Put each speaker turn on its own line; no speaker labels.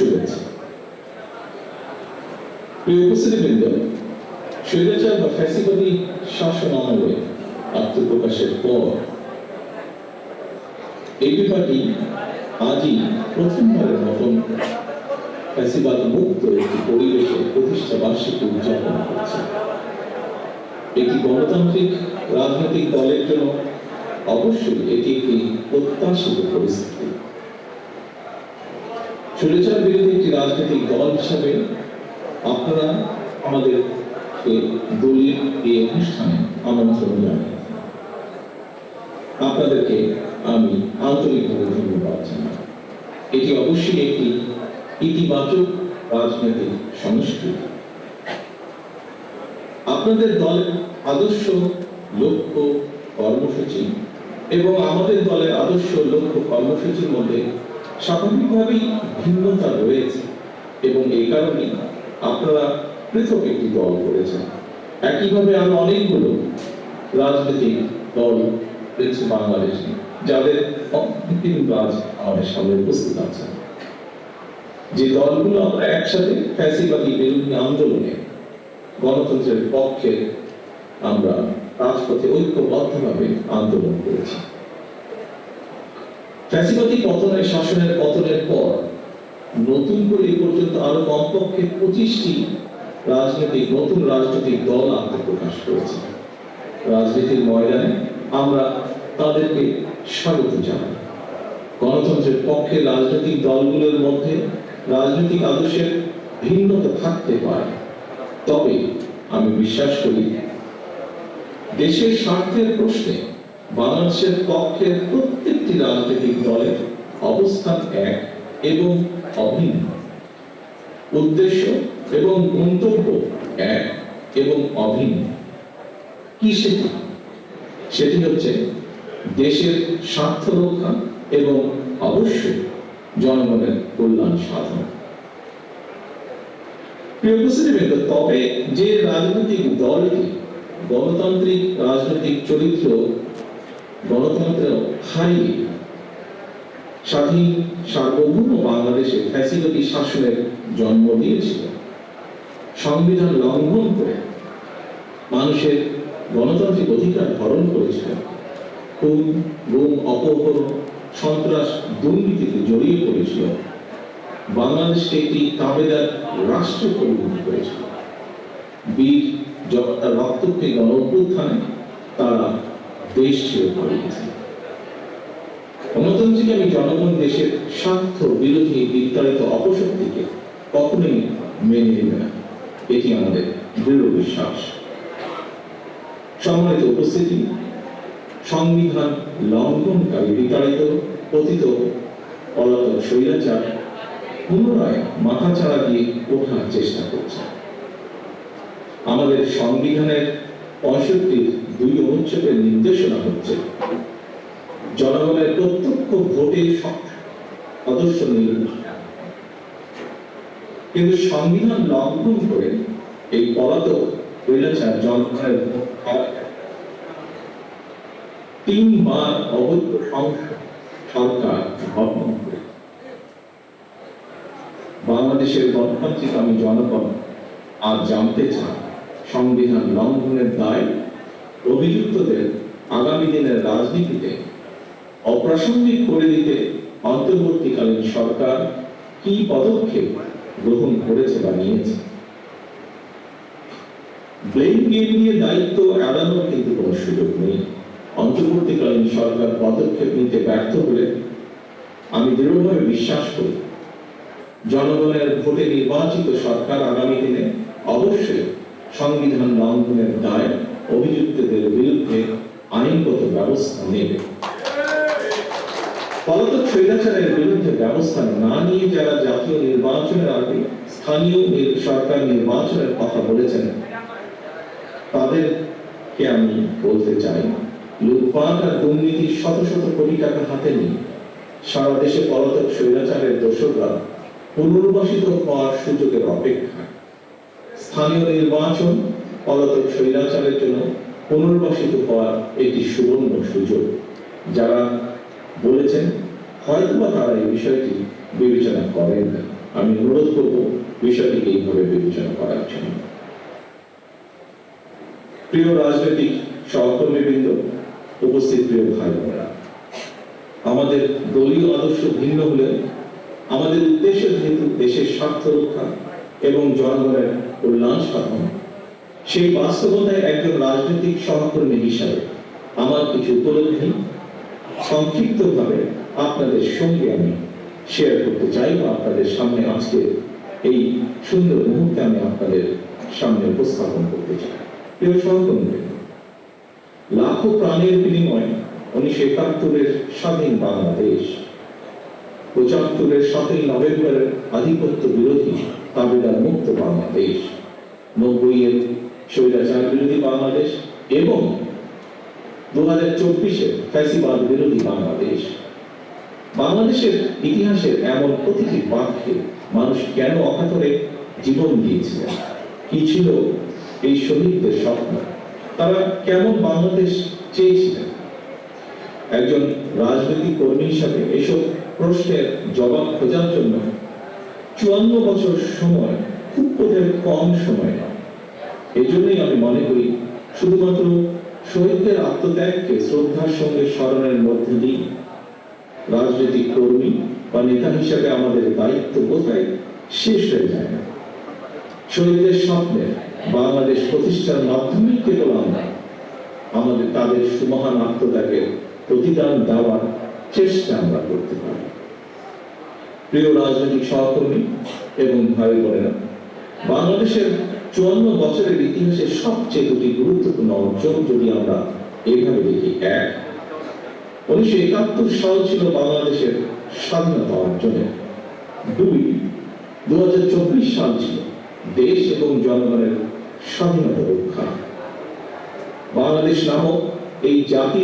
শুভেচ্ছা। প্রিয় উপস্থিতিবৃন্দ, স্বৈরাচার বা ফ্যাসিবাদী শাসন আমলে আত্মপ্রকাশের পর এই বিভাগটি আজই প্রথমবারের মতন ফ্যাসিবাদ মুক্ত একটি পরিবেশে প্রতিষ্ঠা বার্ষিকী উদযাপন করছে। একটি গণতান্ত্রিক রাজনৈতিক দলের জন্য অবশ্যই এটি একটি প্রত্যাশিত পরিস্থিতি। স্বৈরাচার বিরোধী একটি রাজনৈতিক দল হিসাবে আপনারা আমাদের দলীয় এই অনুষ্ঠানে আমন্ত্রণ জানাই আপনাদেরকে আমি আন্তরিকভাবে ধন্যবাদ এটি অবশ্যই একটি ইতিবাচক রাজনৈতিক সংস্কৃতি। আপনাদের দলের আদর্শ, লক্ষ্য, কর্মসূচি এবং আমাদের দলের আদর্শ, লক্ষ্য, কর্মসূচির মধ্যে স্বাভাবিকভাবেই ভিন্নতা রয়েছে এবং এই কারণে আপনারা পৃথক একটি দল করেছেন। একইভাবে আরও অনেকগুলো রাজনৈতিক দল রয়েছে বাংলাদেশে যাদের অন্তিম রাজ আমাদের সামনে উপস্থিত আছে। যে দলগুলো আমরা একসাথে ফ্যাসিবাদী বিরোধী আন্দোলনে গণতন্ত্রের পক্ষে আমরা রাজপথে ঐক্যবদ্ধভাবে আন্দোলন করেছি। ফ্যাসিবাদী পতনের শাসনের পতনের পর, নতুন করে এই পর্যন্ত আরও কমপক্ষে পঁচিশটি রাজনৈতিক, নতুন রাজনৈতিক দল আত্মপ্রকাশ করেছে। রাজনীতির ময়দানে আমরা তাদেরকে স্বাগত জানাই। গণতন্ত্রের পক্ষে রাজনৈতিক দলগুলোর মধ্যে রাজনৈতিক আদর্শের ভিন্নতা থাকতে পারে। তবে আমি বিশ্বাস করি, দেশের স্বার্থের প্রশ্নে বাংলাদেশের পক্ষের প্রত্যেকটি রাজনৈতিক দলের অবস্থান এক এবং অভিন্ন। উদ্দেশ্য এবং গন্তব্য এক এবং অভিন্ন। কি সেটি? সেটি হচ্ছে দেশের স্বার্থ রক্ষা এবং অবশ্যই জনগণের কল্যাণ সাধন। প্রিয় উপস্থিতিবৃন্দ, তবে যে রাজনৈতিক দলটি গণতান্ত্রিক রাজনৈতিক চরিত্র গণতন্ত্র হারিয়ে স্বাধীন, সার্বভৌম বাংলাদেশে ফ্যাসিলিটি শাসনের জন্ম দিয়েছিল। সংবিধান লঙ্ঘন করে মানুষের গণতান্ত্রিক অধিকার হরণ করেছিল। খুন, গুম, অপহরণ, সন্ত্রাস, দুর্নীতিতে জড়িয়ে পড়েছিল। বাংলাদেশকে একটি তাবেদার রাষ্ট্র পরিণত করেছিল বীর রক্তকে গণ তারা দেশ ছেড়ে পালিয়েছে গণতান্ত্রিক জনগণ দেশের স্বার্থ বিরোধী বিস্তারিত অপশক্তিকে কখনোই মেনে নেবে না। এটি আমাদের দৃঢ় বিশ্বাস। সম্মানিত উপস্থিতি, সংবিধান লঙ্ঘনকারী বিতাড়িত, পতিত, পলাতক স্বৈরাচার পুনরায় মাথা ছাড়া দিয়ে ওঠার চেষ্টা করছে। আমাদের সংবিধানের দুই অনুচ্ছেদের নির্দেশনা হচ্ছে। জনগণের প্রত্যক্ষ সদস্য কিন্তু সংবিধান লঙ্ঘন করে এই পলাতক জনগণের তিনবার অবৈধ সরকার গঠন করে। বাংলাদেশের গণতান্ত্রিক আমি জনগণ আর জানতে চান সংবিধান লঙ্ঘনের দায় অভিযুক্তদের আগামী দিনের রাজনীতিতে অপ্রাসঙ্গিক করে দিতে অন্তর্বর্তীকালীন সরকার কি পদক্ষেপ গ্রহণ করেছে বা নিয়েছে? ব্লেম গেম দিয়ে দায়িত্ব এড়ানোর কিন্তু কোনো সুযোগ নেই। অন্তর্বর্তীকালীন সরকার পদক্ষেপ নিতে ব্যর্থ হলে আমি দৃঢ়ভাবে বিশ্বাস করি, জনগণের ভোটে নির্বাচিত সরকার আগামী দিনে অবশ্যই সংবিধান লঙ্ঘনের দায় অভিযুক্তদের বিরুদ্ধে আইনগত ব্যবস্থা নেবে। বিরুদ্ধে ব্যবস্থা না নিয়ে যারা জাতীয় নির্বাচনের আগে স্থানীয় সরকার নির্বাচনের কথা বলেছেন তাদেরকে আমি বলতে চাই লুটপাট আর দুর্নীতি শত শত কোটি টাকা হাতে নিয়ে সারা দেশে পলাতক স্বৈরাচারের দোষররা পুনর্বাসিত হওয়ার সুযোগের অপেক্ষা স্থানীয় নির্বাচন পলাতক স্বৈরাচারের জন্য পুনর্বাসিত হওয়ার একটি সুবর্ণ সুযোগ। যারা বলেছেন, হয়তোবা তারা এই বিষয়টি বিবেচনা করেন না। আমি অনুরোধ করব বিষয়টিকে এইভাবে বিবেচনা করার জন্য। প্রিয় রাজনৈতিক সহকর্মীবৃন্দ, উপস্থিত প্রিয় ভাই বোনেরা আমাদের দলীয় আদর্শ ভিন্ন হলে আমাদের উদ্দেশ্য যেহেতু দেশের স্বার্থ রক্ষা এবং জনগণের কল্যাণ সাধন। সেই বাস্তবতায় একজন রাজনৈতিক সহকর্মী হিসাবে আমার কিছু উপলব্ধি। সংক্ষিপ্তভাবে আপনাদের সঙ্গে আমি শেয়ার করতে চাই বা আপনাদের সামনে আজকে। এই সুন্দর মুহূর্তে আমি আপনাদের সামনে উপস্থাপন করতে চাই। প্রিয় সহকর্মী, লাখো প্রাণের বিনিময়ে উনিশশো একাত্তরের স্বাধীন বাংলাদেশ। পঁচাত্তরের সাতই নভেম্বরের আধিপত্য বিরোধী তাবেদার মুক্ত বাংলাদেশ। নব্বই এর স্বৈরাচার বিরোধী বাংলাদেশ এবং দু হাজার চব্বিশে ফ্যাসিবাদ বিরোধী বাংলাদেশ। বাংলাদেশের ইতিহাসের এমন প্রতিটি বাক্যে মানুষ কেন অকাতরে জীবন দিয়েছিলেন? কি ছিল এই শহীদদের স্বপ্ন? তারা কেমন বাংলাদেশ চেয়েছিলেন? একজন রাজনৈতিক কর্মী হিসাবে এসব প্রশ্নের জবাব খোঁজার জন্য চুয়ান্ন বছর সময় খুব বোধহয় কম সময় এই জন্যই আমি মনে করি শুধুমাত্র শহীদদের আত্মত্যাগকে শ্রদ্ধার সঙ্গে স্মরণের মধ্যে দিয়ে রাজনৈতিক কর্মী বা নেতা হিসাবে আমাদের দায়িত্ব বোধহয় শেষ হয়ে যায় না। শহীদদের স্বপ্নে বাংলাদেশ প্রতিষ্ঠার মাধ্যমে কেবল আমরা। আমাদের তাদের সুমহান আত্মত্যাগের প্রতিদান দেওয়ার চেষ্টা আমরা করতে পারি। প্রিয় রাজনৈতিক সহকর্মী এবং ভাই বোনেরা, বাংলাদেশের চুয়ান্ন বছরের ইতিহাসে সবচেয়ে দুটি গুরুত্বপূর্ণ অর্জন যদি আমরা এইভাবে দেখি, এক, উনিশশো একাত্তর সাল ছিল বাংলাদেশের স্বাধীনতা অর্জনের দুই দু হাজার চব্বিশ সাল ছিল দেশ এবং জনগণের স্বাধীনতা রক্ষা। বাংলাদেশ নামক এই জাতি